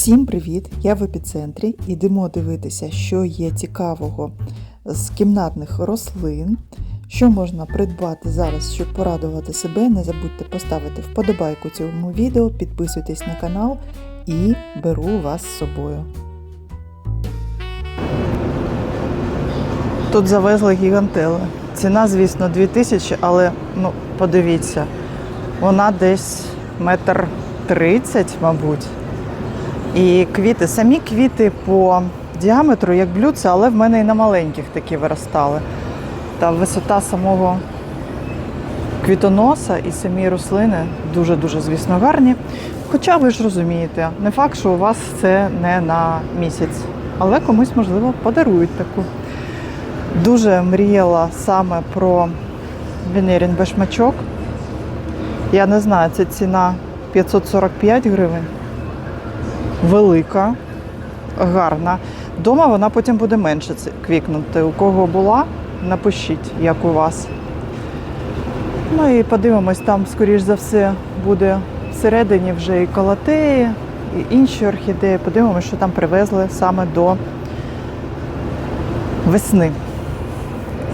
Всім привіт! Я в епіцентрі. Ідемо дивитися, що є цікавого з кімнатних рослин, що можна придбати зараз, щоб порадувати себе. Не забудьте поставити вподобайку цьому відео, підписуйтесь на канал і беру вас з собою. Тут завезли гігантели. Ціна, звісно, 2000, але ну, подивіться, вона десь метр тридцять, мабуть. І квіти, самі квіти по діаметру, як блюдце, але в мене і на маленьких такі виростали. Та висота самого квітоноса і самі рослини дуже-дуже, звісно, гарні. Хоча ви ж розумієте, не факт, що у вас це не на місяць, але комусь, можливо, подарують таку. Дуже мріяла саме про Венерін бешмачок. Я не знаю, це ціна 545 гривень велика, гарна. Дома вона потім буде менше квікнути. У кого була, напишіть, як у вас. Ну і подивимось, там, скоріш за все, буде всередині вже і колотеї, і інші орхідеї. Подивимось, що там привезли саме до весни.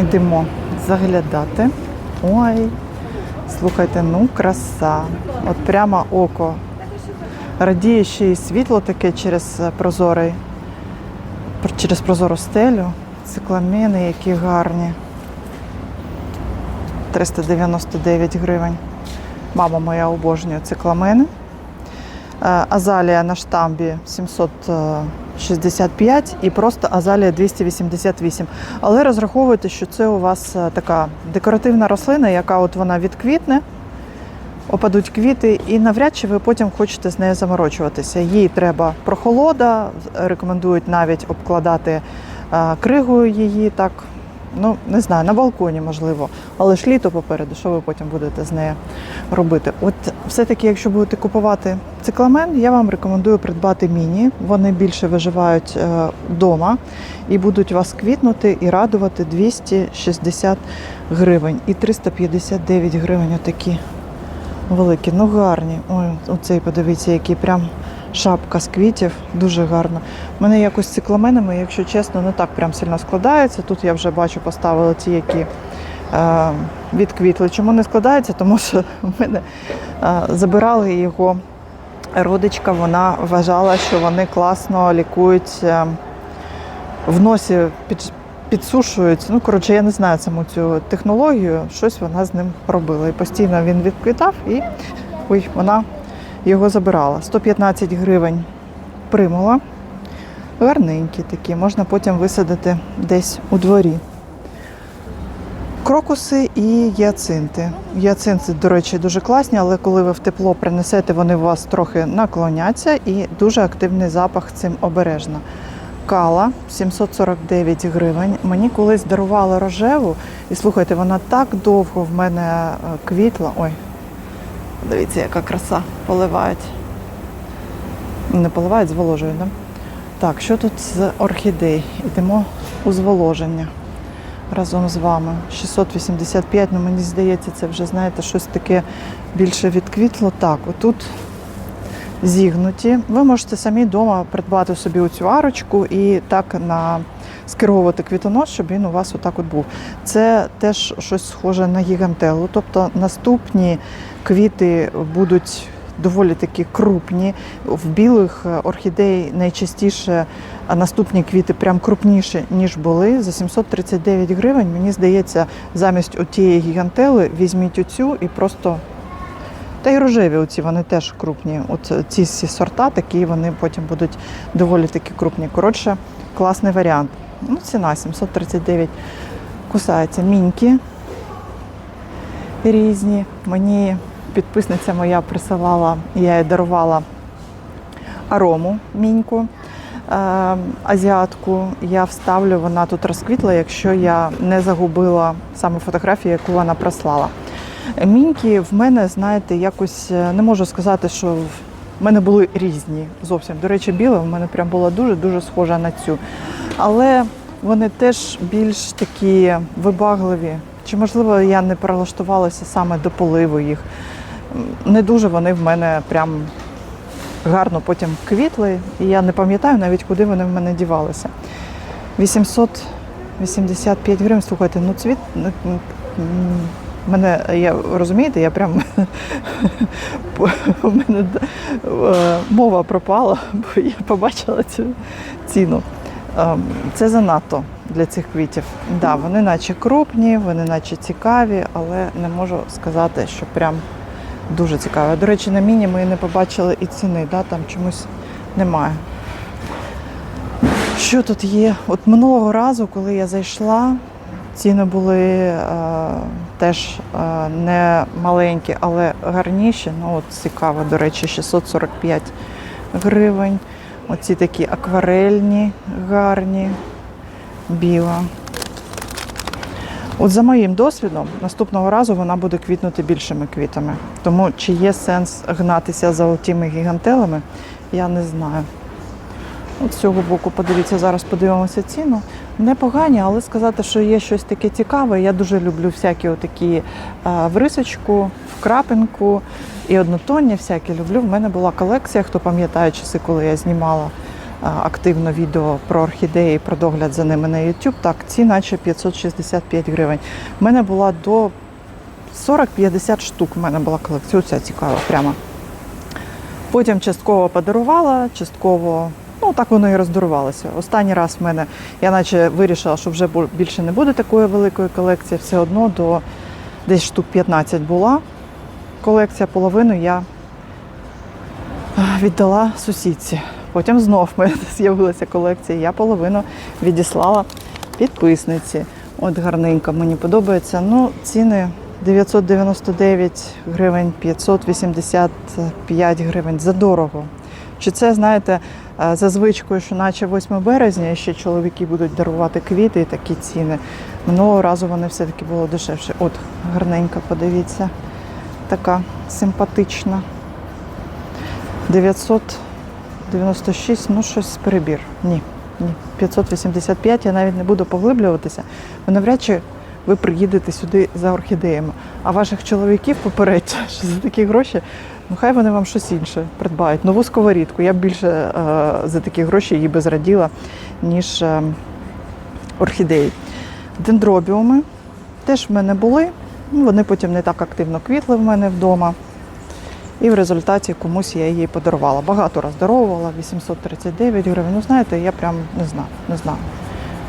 Ідемо заглядати. Ой, слухайте, ну краса. От прямо око радіє ще й світло таке через е, прозорий, через прозору стелю. Цикламени, які гарні. 399 гривень. Мама моя обожнює цикламени. Е, Азалія на штамбі 765 і просто азалія 288. Але розраховуйте, що це у вас е, така декоративна рослина, яка от вона відквітне, опадуть квіти, і навряд чи ви потім хочете з нею заморочуватися. Їй треба прохолода, рекомендують навіть обкладати е, кригою її так. Ну, не знаю, на балконі можливо, але ж літо попереду, що ви потім будете з нею робити? От все-таки, якщо будете купувати цикламен, я вам рекомендую придбати міні. Вони більше виживають е, вдома і будуть вас квітнути і радувати 260 гривень і 359 гривень отакі великі, ну гарні. Ой, оцей подивіться, який прям шапка з квітів, дуже гарно. У мене якось з цикламенами, якщо чесно, не так прям сильно складається. Тут я вже бачу, поставила ті, які е, відквітли. Чому не складається? Тому що в мене е, забирали його родичка, вона вважала, що вони класно лікують е, в носі під, підсушують. Ну, коротше, я не знаю саму цю технологію. Щось вона з ним робила. І постійно він відквітав і ой, вона його забирала. 115 гривень примула. Гарненькі такі, можна потім висадити десь у дворі. Крокуси і яцинти. Яцинти, до речі, дуже класні, але коли ви в тепло принесете, вони у вас трохи наклоняться і дуже активний запах цим обережно. Кала 749 гривень. Мені колись дарували рожеву, і слухайте, вона так довго в мене е, квітла. Ой, дивіться, яка краса. Поливають. Не поливають, зволожують, да? Так, що тут з орхідей? Йдемо у зволоження разом з вами. 685, ну мені здається, це вже, знаєте, щось таке більше відквітло. Так, отут зігнуті. Ви можете самі вдома придбати собі оцю арочку і так на скеровувати квітонос, щоб він у вас отак от був. Це теж щось схоже на гігантелу. Тобто наступні квіти будуть доволі такі крупні. В білих е, орхідей найчастіше наступні квіти прям крупніші, ніж були. За 739 гривень, мені здається, замість отієї гігантели візьміть оцю і просто та й рожеві оці вони теж крупні. От ці всі сорта, такі вони потім будуть доволі таки крупні. Коротше, класний варіант. Ну, ціна 739 кусається. Міньки різні. Мені підписниця моя присилала, я їй дарувала арому міньку. е, Азіатку я вставлю, вона тут розквітла, якщо я не загубила саме фотографію, яку вона прислала. Міньки в мене, знаєте, якось е, не можу сказати, що в мене були різні зовсім. До речі, біла в мене прям була дуже-дуже схожа на цю. Але вони теж більш такі вибагливі. Чи можливо я не прилаштувалася саме до поливу їх? Не дуже вони в мене прям гарно потім квітли, і я не пам'ятаю навіть, куди вони в мене дівалися. 885 гривень, слухайте, ну цвіт. Мене, я розумієте, я прям у мене е, мова пропала, бо я побачила цю ціну. Ем, Це занадто для цих квітів. Да, вони наче крупні, вони наче цікаві, але не можу сказати, що прям дуже цікаві. До речі, на міні ми не побачили і ціни, да, там чомусь немає. Що тут є? От минулого разу, коли я зайшла, ціни були е, теж е, не маленькі, але гарніші. Ну, от цікаво, до речі, 645 гривень. Оці такі акварельні, гарні, біла. От за моїм досвідом, наступного разу вона буде квітнути більшими квітами. Тому чи є сенс гнатися за тими гігантелами, я не знаю. От з цього боку, подивіться, зараз подивимося ціну. Непогані, але сказати, що є щось таке цікаве. Я дуже люблю всякі отакі е, в рисочку, в крапинку і однотонні всякі люблю. В мене була колекція, хто пам'ятає часи, коли я знімала е, активно відео про орхідеї, про догляд за ними на YouTube. Так, ці наче 565 гривень. У мене була до 40-50 штук. У мене була колекція. Оця цікава прямо. Потім частково подарувала, частково. Ну, так воно і роздарувалося. Останній раз в мене я наче вирішила, що вже більше не буде такої великої колекції. Все одно до десь штук 15 була колекція, половину я віддала сусідці. Потім знов в мене з'явилася колекція, я половину відіслала підписниці. От гарненько, мені подобається. Ну, ціни 999 гривень, 585 гривень. Задорого. Чи це, знаєте, е, за звичкою, що наче 8 березня ще чоловіки будуть дарувати квіти і такі ціни. Минулого разу вони все-таки було дешевше. От, гарненька, подивіться. Така симпатична. 996, ну щось перебір. Ні, ні. 585, я навіть не буду поглиблюватися, бо навряд чи ви приїдете сюди за орхідеями. А ваших чоловіків попередьте, що за такі гроші, ну хай вони вам щось інше придбають. Нову сковорідку. Я б більше е, за такі гроші її би зраділа, ніж е, орхідеї. Дендробіуми теж в мене були. Ну, Вони потім не так активно квітли в мене вдома. І в результаті комусь я її подарувала. Багато раз даровувала, 839 гривень. Ну, знаєте, я прям не знаю, не знаю.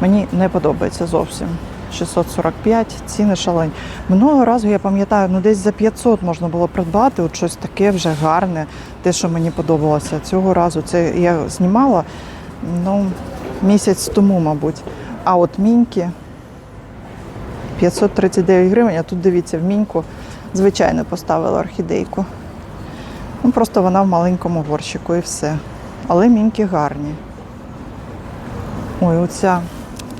Мені не подобається зовсім. 645, ціни шалені. Минулого разу я пам'ятаю, ну десь за 500 можна було придбати, от щось таке вже гарне, те, що мені подобалося. Цього разу це я знімала ну, місяць тому, мабуть. А от міньки 539 гривень, а тут дивіться, в міньку звичайно поставила орхідейку. Ну, просто вона в маленькому горщику і все. Але міньки гарні. Ой, оця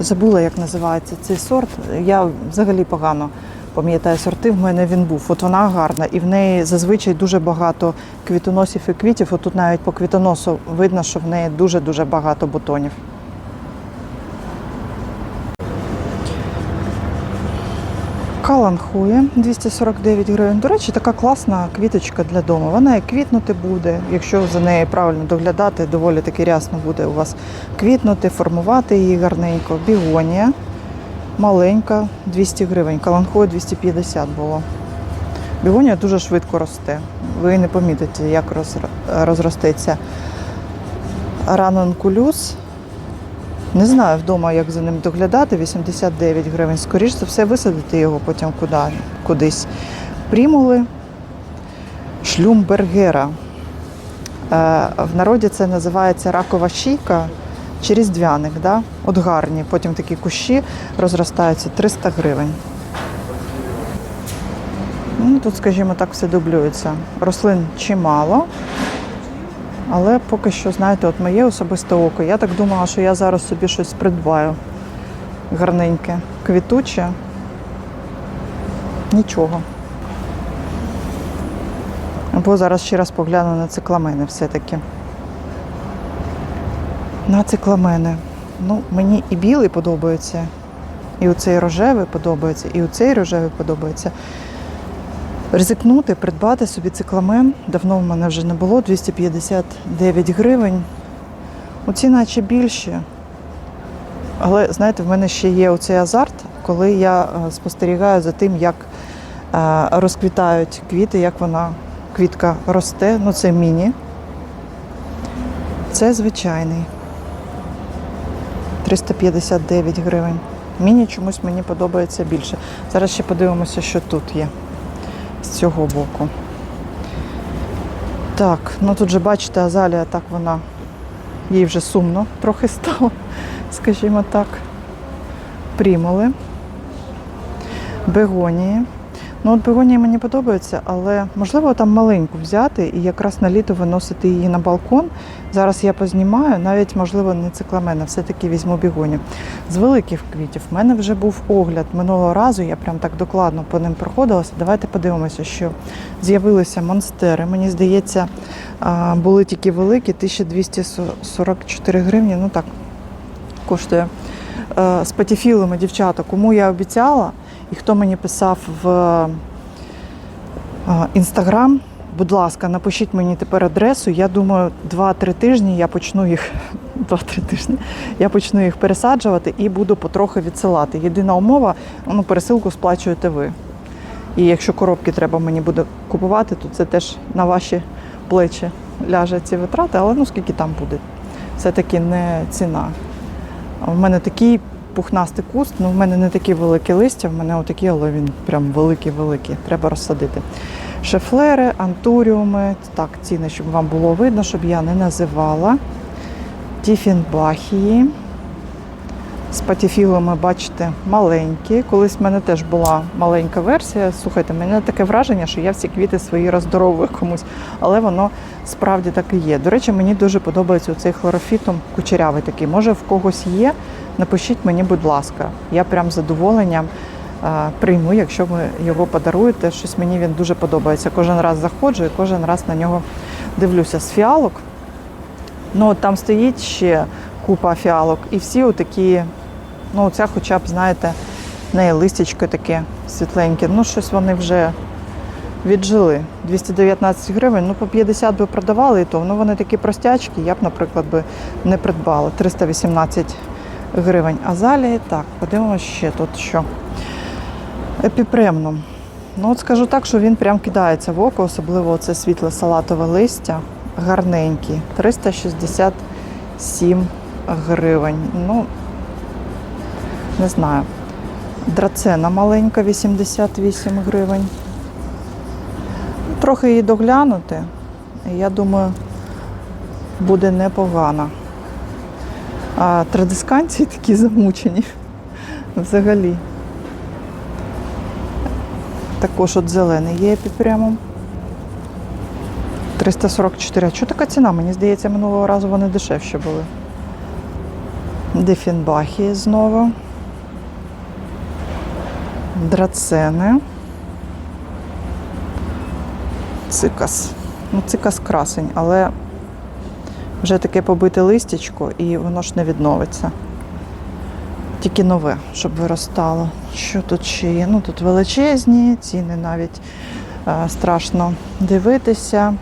забула, як називається цей сорт. Я взагалі погано пам'ятаю сорти. В мене він був. От вона гарна, і в неї зазвичай дуже багато квітоносів і квітів. От тут навіть по квітоносу видно, що в неї дуже-дуже багато бутонів. Каланхує 249 гривень. До речі, така класна квіточка для дому. Вона і квітнути буде, якщо за нею правильно доглядати, доволі таки рясно буде у вас квітнути, формувати її гарненько. Бігонія маленька, 200 гривень. Каланхує 250 було. Бігонія дуже швидко росте. Ви не помітите, як роз- розростеться. Ранункулюс не знаю вдома, як за ним доглядати. 89 гривень. Скоріше за все, висадити його потім куди, кудись. Примули шлюмбергера. Е, В народі це називається ракова шийка чи різдвяник. Да? От гарні. Потім такі кущі розростаються 300 гривень. Ну, тут, скажімо так, все дублюється. Рослин чимало. Але поки що, знаєте, от моє особисте око. Я так думала, що я зараз собі щось придбаю гарненьке, квітуче. Нічого. Або зараз ще раз погляну на цикламени все-таки. На цикламени. Ну, мені і білий подобається, і оцей рожевий подобається, і оцей рожевий подобається. Ризикнути, придбати собі цикламен. Давно в мене вже не було, 259 гривень. Оці наче більші. Але знаєте, в мене ще є оцей азарт, коли я е, спостерігаю за тим, як е, розквітають квіти, як вона квітка росте. Ну, це міні. Це звичайний. 359 гривень. Міні чомусь мені подобається більше. Зараз ще подивимося, що тут є цього боку. Так, ну тут же бачите, азалія так вона, їй вже сумно трохи стало, скажімо так. Прімули. Бегонії. Ну, от бегонії мені подобаються, але можливо там маленьку взяти і якраз на літо виносити її на балкон. Зараз я познімаю, навіть можливо не цикламена, все-таки візьму бігонію. З великих квітів в мене вже був огляд минулого разу, я прям так докладно по ним проходилася. Давайте подивимося, що з'явилися монстери. Мені здається, були тільки великі, 1244 гривні. Ну так, коштує. Е, З патіфілами, дівчата, кому я обіцяла, і хто мені писав в інстаграм, будь ласка, напишіть мені тепер адресу. Я думаю, 2-3 тижні я почну їх 2-3 тижні. Я почну їх пересаджувати і буду потрохи відсилати. Єдина умова, ну, пересилку сплачуєте ви. І якщо коробки треба мені буде купувати, то це теж на ваші плечі ляже ці витрати, але ну скільки там буде. Все-таки не ціна. В мене такий пухнастий куст, ну в мене не такі великі листя, в мене отакі, але він прям великий-великий. Треба розсадити. Шефлери, антуріуми, так, ціни, щоб вам було видно, щоб я не називала. Тіфінбахії. З патіфілами, бачите, маленькі. Колись в мене теж була маленька версія. Слухайте, мене таке враження, що я всі квіти свої роздоровую комусь, але воно справді так і є. До речі, мені дуже подобається цей хлорофітум кучерявий такий. Може, в когось є. Напишіть мені, будь ласка. Я прям з задоволенням е, прийму, якщо ви його подаруєте. Щось мені він дуже подобається. Кожен раз заходжу і кожен раз на нього дивлюся з фіалок. Ну, там стоїть ще купа фіалок, і всі отакі, ну, ця хоча б, знаєте, в неї листячко таке світленьке. Ну, щось вони вже віджили. 219 гривень, ну по 50 би продавали і то. Ну вони такі простячки, я б, наприклад, би не придбала. 318 гривень. Азалії, так, подивимося ще тут що. Епіпремном. Ну, от скажу так, що він прям кидається в око, особливо це світле салатове листя. Гарненький. 367 гривень. Ну, не знаю. Драцена маленька, 88 гривень. Трохи її доглянути, я думаю, буде непогано. А традисканці такі замучені взагалі. Також от зелений є епіпрямом. 344. А чого така ціна? Мені здається, минулого разу вони дешевші були. Дефінбахії знову. Драцени. Цикас. Ну, цикас красень, але вже таке побите листячко і воно ж не відновиться. Тільки нове, щоб виростало. Що тут ще є? Ну тут величезні, ціни навіть е, страшно дивитися.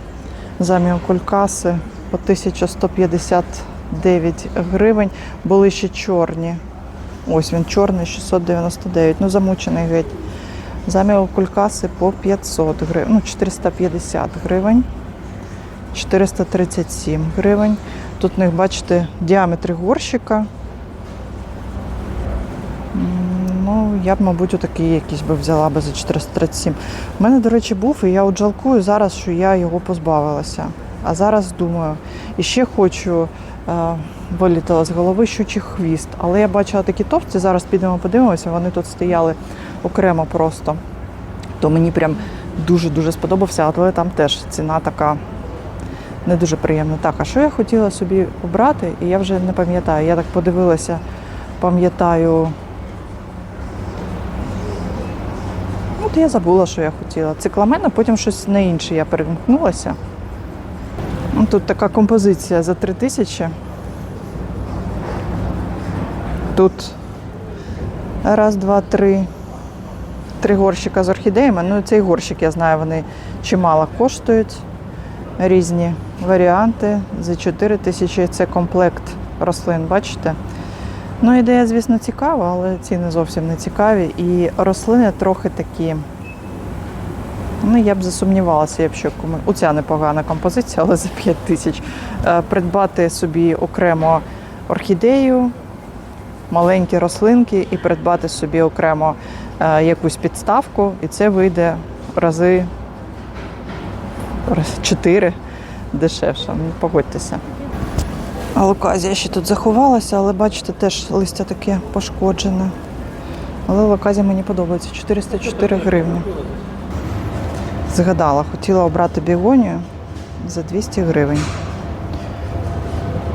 Заміл кулькаси по 1159 гривень. Були ще чорні. Ось він чорний, 699. Ну, замучений геть. Заміл кулькаси по 500 гривень, ну 450 гривень. 437 гривень. Тут у них, бачите, діаметри горщика. Ну, я б, мабуть, отакий якийсь би взяла би за 437. У мене, до речі, був, і я от жалкую зараз, що я його позбавилася. А зараз думаю, і ще хочу, е, вилітала з голови щучий хвіст. Але я бачила такі товсті, зараз підемо подивимося, вони тут стояли окремо просто. То мені прям дуже-дуже сподобався, але там теж ціна така не дуже приємна. Так, а що я хотіла собі обрати, і я вже не пам'ятаю. Я так подивилася, пам'ятаю. От я забула, що я хотіла. Цикламен, а потім щось на інше я перемкнулася. Ну, Тут така композиція за 3 тисячі. Тут раз, два, три, три горщика з орхідеями. Ну, цей горщик, я знаю, вони чимало коштують. Різні варіанти. За 4 тисячі це комплект рослин, бачите? Ну, ідея, звісно, цікава, але ціни зовсім не цікаві. І рослини трохи такі. Ну, я б засумнівалася, якщо кому... Оця непогана композиція, але за 5 тисяч. Е, Придбати собі окремо орхідею, маленькі рослинки і придбати собі окремо е, якусь підставку, і це вийде рази раз- 4 дешевше. Ну, погодьтеся. Локазія ще тут заховалася, але бачите, теж листя таке пошкоджене. Але локазія мені подобається 404 гривні. Згадала, хотіла обрати бігонію за 200 гривень.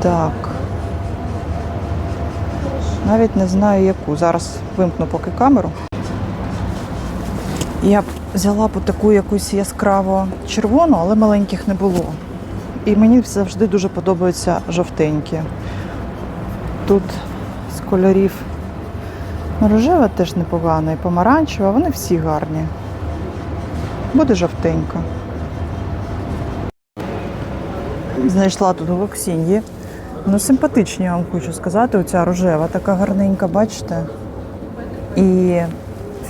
Так. Навіть не знаю яку. Зараз вимкну поки камеру. Я взяла б таку якусь яскраво червону, але маленьких не було. І мені завжди дуже подобаються жовтенькі. Тут з кольорів ну, рожева теж непогана, і помаранчева, вони всі гарні. Буде жовтенька. Знайшла тут глоксіньї. Ну, симпатичні, я вам хочу сказати. Оця рожева така гарненька, бачите? І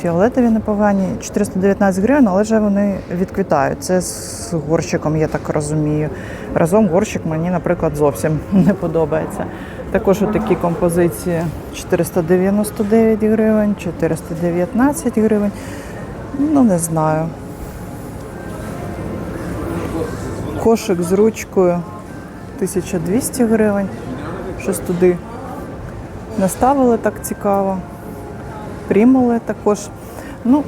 фіолетові непогані. 419 гривень, але вже вони відквітають. Це з горщиком, я так розумію. Разом горщик мені, наприклад, зовсім не подобається. Також такі композиції 499 гривень, 419 гривень. Ну, не знаю. Кошик з ручкою 1200 гривень. Щось туди наставили так цікаво. Прімали також. Ну,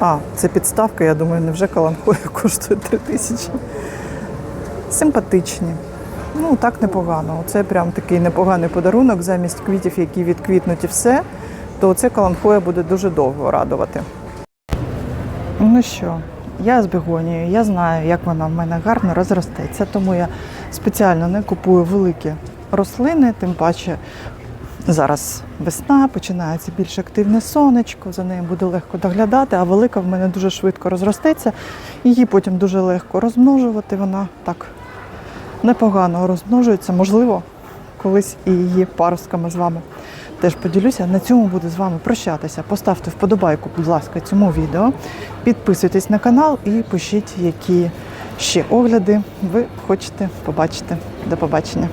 а, це підставка, я думаю, невже каланхоя коштує 3 тисячі. Симпатичні. Ну, так непогано. Оце прям такий непоганий подарунок замість квітів, які відквітнуть і все, то це каланхоя буде дуже довго радувати. Ну що, я з бігонією, я знаю, як вона в мене гарно розростеться, тому я спеціально не купую великі рослини, тим паче зараз весна, починається більш активне сонечко, за нею буде легко доглядати, а велика в мене дуже швидко розростеться. Її потім дуже легко розмножувати. Вона так непогано розмножується. Можливо, колись і її паростками з вами теж поділюся. На цьому буду з вами прощатися. Поставте вподобайку, будь ласка, цьому відео. Підписуйтесь на канал і пишіть, які ще огляди ви хочете побачити. До побачення.